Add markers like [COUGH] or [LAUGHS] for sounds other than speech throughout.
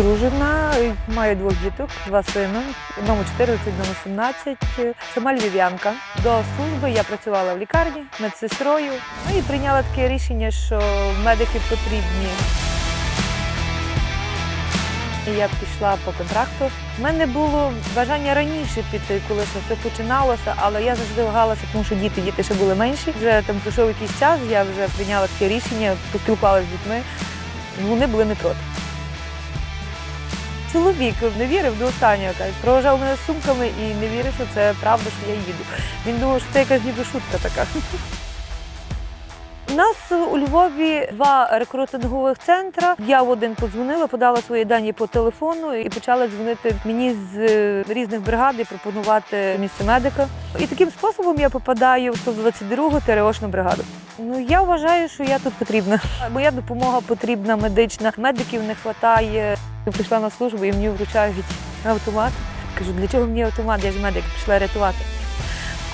Одружена, маю двох діток, два сина, одному 14, одному 17. Сама львів'янка. До служби я працювала в лікарні медсестрою. Ну і прийняла таке рішення, що медики потрібні. Я пішла по контракту. У мене було бажання раніше піти, коли ще все починалося, але я завжди вагалася, тому що діти, діти ще були менші. Вже там пройшов якийсь час, я вже прийняла таке рішення, поспілкувалася з дітьми. Вони були не проти. Чоловік не вірив до останнього, каже, проважав мене сумками і не вірив, що це правда, що я їду. Він думав, що це якась ніби шутка така. У нас у Львові два рекрутингових центри. Я в один подзвонила, подала свої дані по телефону і почали дзвонити мені з е, різних бригад і пропонувати місце медика. І таким способом я попадаю в 122-гу тереошну бригаду. Ну я вважаю, що я тут потрібна. Моя допомога потрібна медична. Медиків не вистачає. Я прийшла на службу і мені вручають автомат. Кажу, для чого мені автомат? Я ж медик, прийшла рятувати.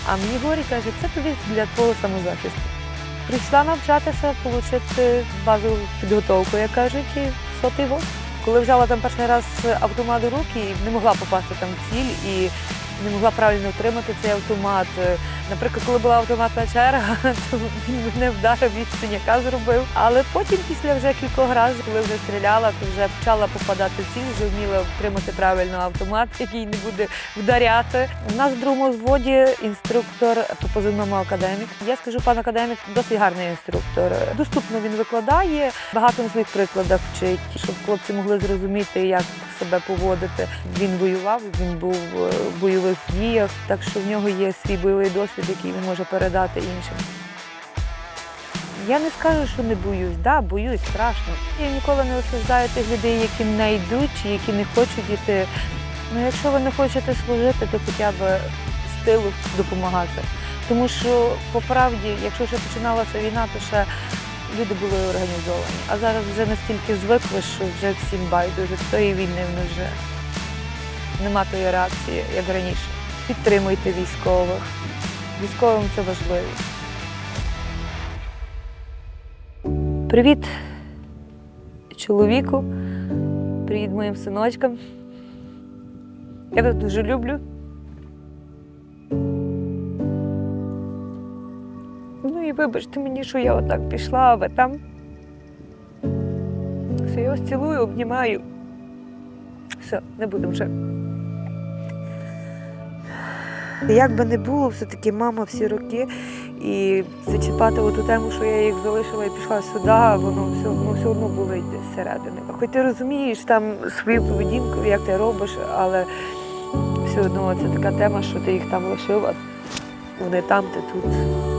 А мені говорять, каже, це тобі для твого самозахисту. Прийшла навчатися, отримати базову підготовку, як кажуть, і сотий год. Коли взяла там перший раз автомат у руки, не могла попасти там в ціль і не могла правильно отримати цей автомат. Наприклад, коли була автоматна черга, [LAUGHS] то він мене вдарив від синяка зробив. Але потім, після вже кількох разів, коли вже стріляла, то вже почала попадати в ціль, вже вміла отримати правильно автомат, який не буде вдаряти. У нас в другому зводі інструктор по позивному академік. Я скажу, пан академік досить гарний інструктор. Доступно він викладає, багато на своїх прикладах вчить, щоб хлопці могли зрозуміти, як себе поводити. Він воював, він був в бойових діях, так що в нього є свій бойовий досвід, який він може передати іншим. Я не скажу, що не боюсь. Да, боюсь, страшно. Я ніколи не осуждаю тих людей, які не йдуть чи які не хочуть йти. Ну, якщо ви не хочете служити, то хоча б з тилу допомагати. Тому що по правді, якщо ще починалася війна, то ще люди були організовані. А зараз вже настільки звикли, що вже всім байдуже. Тої війни в вже нема тої реакції, як раніше. Підтримуйте військових. Військовим це важливо. Привіт чоловіку, привіт моїм синочкам. Я вас дуже люблю. І вибачте мені, що я отак пішла, а ви там. Все, я вас цілую, обнімаю. Все, не будемо вже. Як би не було, все-таки мама всі роки і зачіпати оту тему, що я їх залишила і пішла сюди, воно все, воно все одно болить десь зсередини. Хоч ти розумієш там свою поведінку, як ти робиш, але все одно це така тема, що ти їх там лишила. Вони там, ти тут.